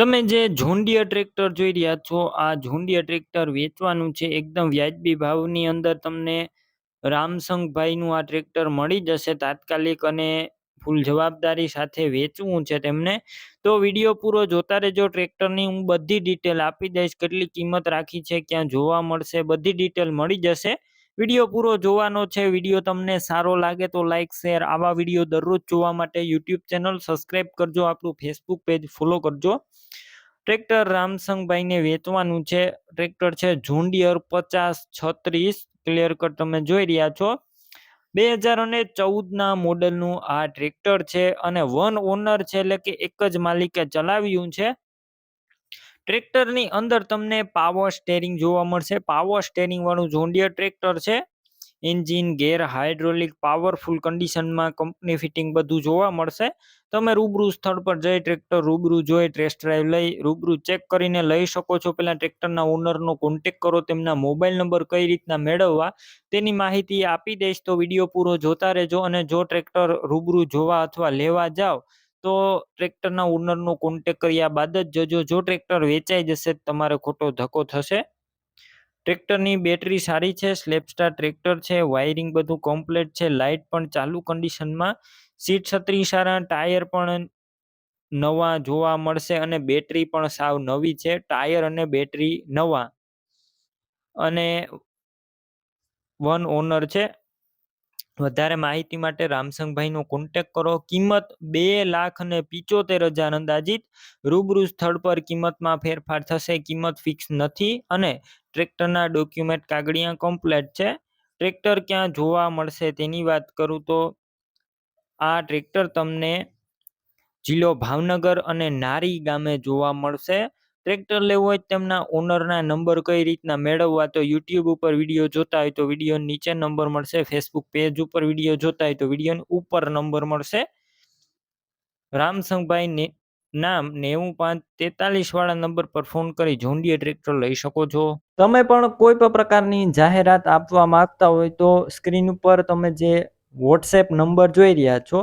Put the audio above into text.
તમે જે John Deere tractor જોઈ રહ્યા છો, આ જોન્ડિયર ટ્રેક્ટર વેચવાનું છે, એકદમ વ્યાજબી ભાવની અંદર તમને રામસંગભાઈનું આ ટ્રેક્ટર મળી જશે તાત્કાલિક અને ફૂલ જવાબદારી સાથે વેચવું છે તેમને. તો વીડિયો પૂરો જોતા રહેજો, ટ્રેક્ટરની હું બધી ડિટેલ આપી દઈશ, કેટલી કિંમત રાખી છે, ક્યાં જોવા મળશે, બધી ડિટેલ મળી જશે. વીડિયો પૂરો જોવાનો છે, વીડિયો તમને સારો લાગે તો લાઇક શેર આવા વીડિયો દરરોજ જોવા માટે યુટ્યુબ ચેનલ સબસ્ક્રાઈબ કરજો, આપણું ફેસબુક પેજ ફોલો કરજો. ટ્રેક્ટર રામસંગભાઈને વેચવાનું છે ટ્રેક્ટર છે ઝુંડિયર પચાસ છત્રીસ ક્લિયર કટ તમે જોઈ રહ્યા છો. બે હજાર અને ચૌદના મોડલનું આ ટ્રેક્ટર છે અને વન ઓનર છે એટલે કે એક જ માલિકે ચલાવ્યું છે. ટ્રેક્ટરની અંદર તમને પાવર સ્ટેરિંગ જોવા મળશે. પાવર સ્ટેરિંગ વાળું જોન્ડિયર ટ્રેક્ટર છે. એન્જિન ગેર હાઇડ્રોલિક પાવરફુલ કન્ડિશનમાં કંપની ફિટિંગ બધું જોવા મળશે. તમે રૂબરૂ સ્થળ પર જઈ ટ્રેક્ટર રૂબરૂ જોઈ ટેસ્ટ ડ્રાઈવ લઈ, રૂબરૂ ચેક કરીને લઈ શકો છો. પહેલાં ટ્રેક્ટરના ઓનરનો કોન્ટેક કરો, તેમના મોબાઈલ નંબર કઈ રીતના મેળવવા, તેની માહિતી આપી દઈશ. તો વીડિયો પૂરો જોતા રહેજો અને જો ટ્રેક્ટર રૂબરૂ જોવા અથવા લેવા જાઓ તો ટ્રેક્ટરના ઓનરનો કોન્ટેક કર્યા બાદ જ જજો જો ટ્રેક્ટર વેચાઈ જશે તમારે ખોટો ધક્કો થશે. ટ્રેક્ટરની બેટરી સારી છે સ્લેપસ્ટાર ટ્રેક્ટર છે વાયરિંગ બધું કમ્પ્લીટ છે લાઇટ પણ ચાલુ કન્ડિશનમાં સીટ છત્રી સારા ટાયર પણ નવા જોવા મળશે અને બેટરી પણ સાવ નવી છે ટાયર અને બેટરી નવા. અને વન ઓનર છે. વધારે માહિતી માટે રામસંગભાઈનો કોન્ટેક કરો. કિંમત બે લાખ અને પિચોતેર હજાર અંદાજિત. રૂબરૂ સ્થળ પર કિંમતમાં ફેરફાર થશે. કિંમત ફિક્સ નથી અને ટ્રેક્ટરના ડોક્યુમેન્ટ કાગળિયા કમ્પ્લેટ છે. ટ્રેક્ટર ક્યાં જોવા મળશે તેની વાત કરું તો આ ટ્રેક્ટર તમને જિલ્લો ભાવનગર અને નારી ગામે જોવા મળશે. ટ્રેક્ટર લેવું હોય તેમના ઓનરના નંબર કઈ રીતના મેળવવા તો યુટ્યુબ ઉપર વીડિયો જોતા હોય તો વીડિયો નીચે નંબર મળશે, ફેસબુક પેજ ઉપર વીડિયો જોતા હોય તો વીડિયો ઉપર નંબર મળશે. રામસંગભાઈ નામ નેવું પાંચ તેતાલીસ વાળા નંબર પર ફોન કરી જોંડીએ ટ્રેક્ટર લઈ શકો છો. તમે પણ કોઈ પણ પ્રકારની જાહેરાત આપવા માંગતા હોય તો સ્ક્રીન ઉપર તમે જે વોટ્સએપ નંબર જોઈ રહ્યા છો